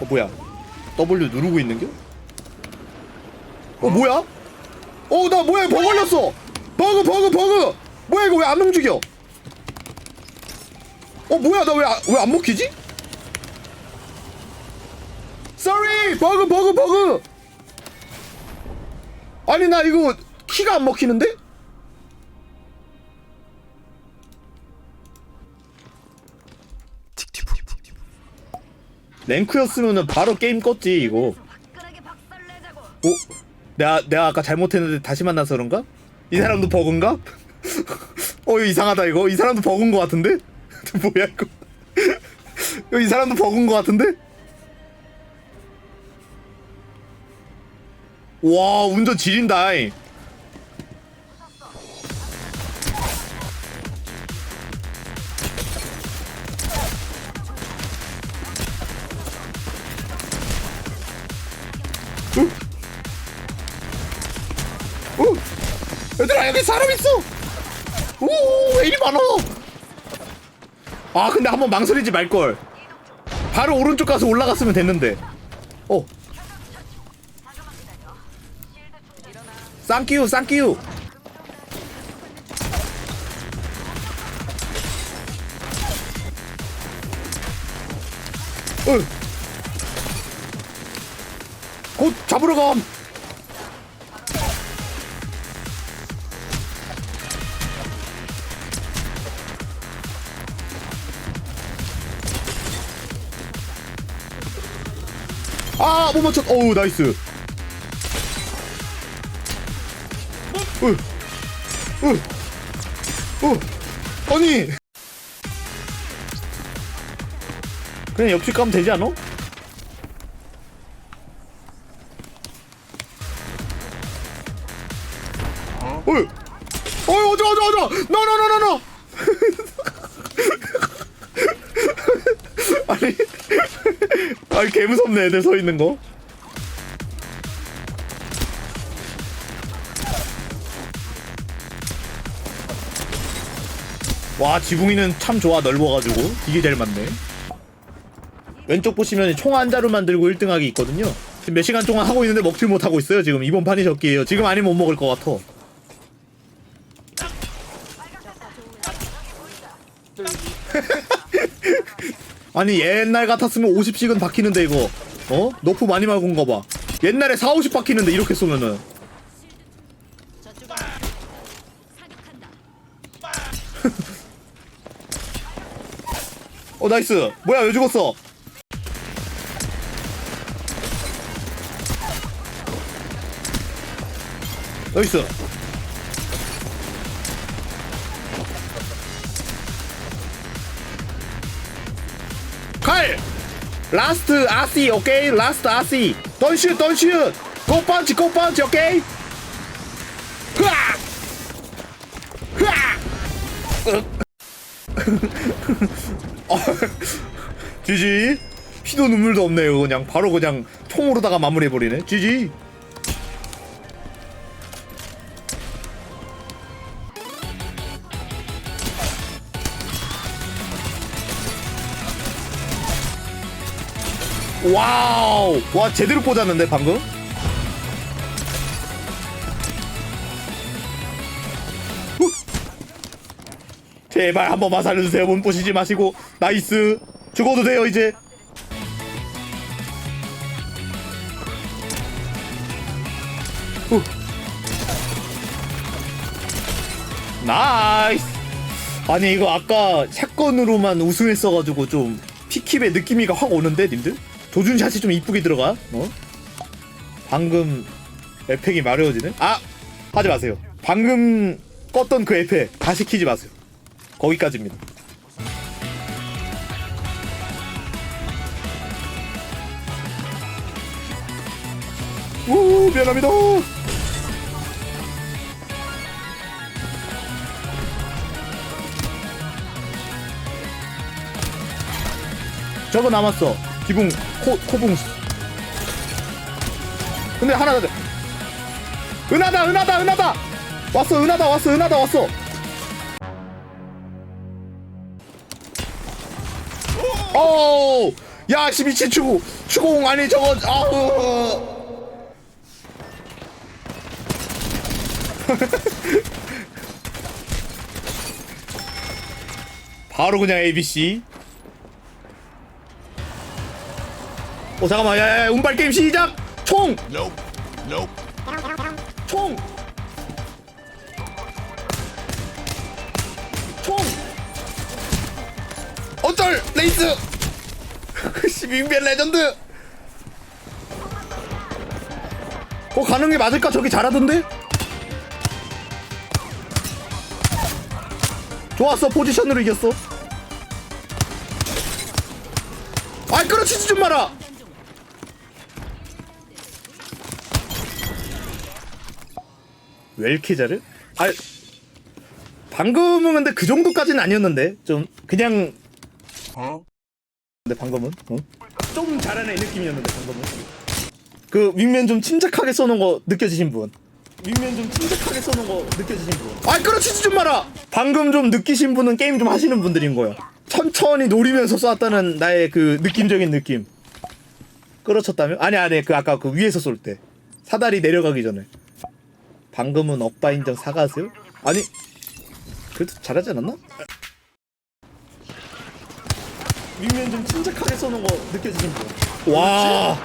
어 뭐야 W 누르고 있는겨? 어 뭐야? 어 나 뭐야 버그 걸렸어 버그 버그 버그 뭐야 이거 왜 안 움직여 어 뭐야 나 왜 왜 안 먹히지? Sorry 버그 버그 버그 아니 나 이거 키가 안 먹히는데? 랭크였으면은 바로 게임 껐지 이거 박살내자고. 어? 내가 내가 아까 잘못했는데 다시 만나서 그런가? 이 사람도 버그인가? 어 이거 이상하다 이거 이 사람도 버그인 것 같은데? 뭐야 이거 이거 이 사람도 버그인 것 같은데? 와 운전 지린다 이. 여기 사람 있어! 오왜 이리 많어 아 근데 한번 망설이지 말걸. 바로 오른쪽 가서 올라갔으면 됐는데. 어. 쌍끼우 쌍끼우. 어. 곧 잡으러 감 아, 못 맞췄. 어우, 나이스. 으, 으, 으. 아니. 그냥 옆집 가면 되지 않아? 어이, 어이, 어저, 어저, 어저, 노노노노노. 아니, 아니 개 무섭네 애들 서 있는 거. 와 지붕이는 참 좋아 넓어가지고 이게 제일 많네. 왼쪽 보시면 총 한 자루 만 들고 1등하기 있거든요. 지금 몇 시간 동안 하고 있는데 먹질 못하고 있어요. 지금 이번 판이 적기예요. 지금 아니면 못 먹을 것 같아. 아니 옛날 같았으면 50씩은 박히는데 이거. 어? 너프 많이 말곤 거봐. 옛날에 4, 50 박히는데 이렇게 쏘면은. 어 나이스. 뭐야 왜 죽었어? 나이스 칼! 라스트 아시 오케이 라스트 아시 던슛 던슛 고 펀치 고 펀치 오케이 흐아 흐아 어. 지지. 피도 눈물도 없네요. 그냥 바로 그냥 총으로다가 마무리해버리네. 지지 와우. 와 제대로 꽂았는데 방금? 후. 제발 한 번만 살려주세요. 문 부시지 마시고. 나이스. 죽어도 돼요 이제. 후. 나이스. 아니 이거 아까 샷건으로만 우승했어가지고 좀 피킵의 느낌이가 확 오는데 님들? 조준샷이 좀 이쁘게 들어가 어? 방금 에펙이 마려워지네? 아! 하지 마세요 방금 껐던 그 에펙 다시 키지 마세요 거기까지입니다 우 미안합니다 저거 남았어. 기붕 코 코붕. 근데 하나 더. 은하다 은하다 은하다. 왔어 은하다 왔어 은하다 왔어. 오! 야, 씨 미친 추구. 추공 아니 저거 아우. 바로 그냥 ABC. 어 잠깐만, 야, 야, 운발 게임 시작. 총. 총, 총. 어쩔 레이스. 씨 윙변 레전드. 어 가는 게 맞을까? 저기 잘하던데? 좋았어 포지션으로 이겼어. 아이 끌어치지 좀 마라. 왜 이렇게 잘해? 아 방금은 근데 그 정도까지는 아니었는데. 좀 그냥. Huh? 근데 방금은 어? 좀 잘하는 느낌이었는데 방금은. 그 윙맨 좀 침착하게 쏘는 거 느껴지신 분? 윙맨 좀 침착하게 쏘는 거 느껴지신 분. 아이 끌어치지 좀 마라! 방금 좀 느끼신 분은 게임 좀 하시는 분들인 거야 천천히 노리면서 쐈다는 나의 그 느낌적인 느낌. 끌어쳤다면? 아니 아니 그 아까 그 위에서 쏠 때. 사다리 내려가기 전에 방금은 억바 인정 사과하세요? 아니 그래도 잘하지 않았나? 윙면 좀 침착하게 쏘는 거 느껴지신 분? 와.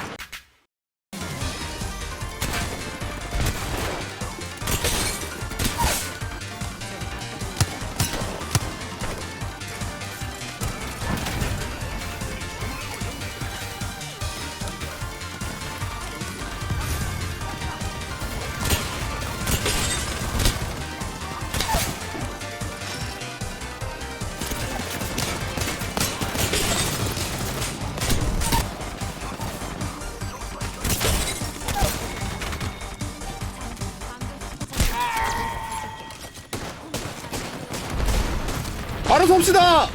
합시다.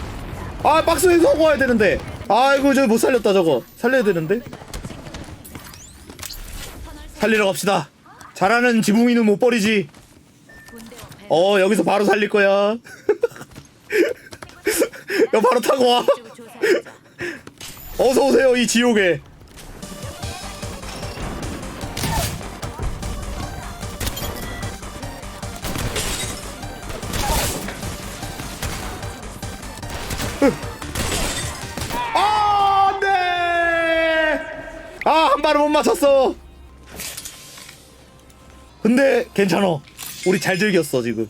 아 박스에서 하고 와야 되는데. 아이고 저못 살렸다 저거. 살려야 되는데. 살리러 갑시다. 잘하는 지붕이는 못 버리지. 어 여기서 바로 살릴 거야. 야 바로 타고 와. 어서 오세요 이 지옥에. 아, 한 발을 못 맞췄어. 근데 괜찮아. 우리 잘 즐겼어, 지금.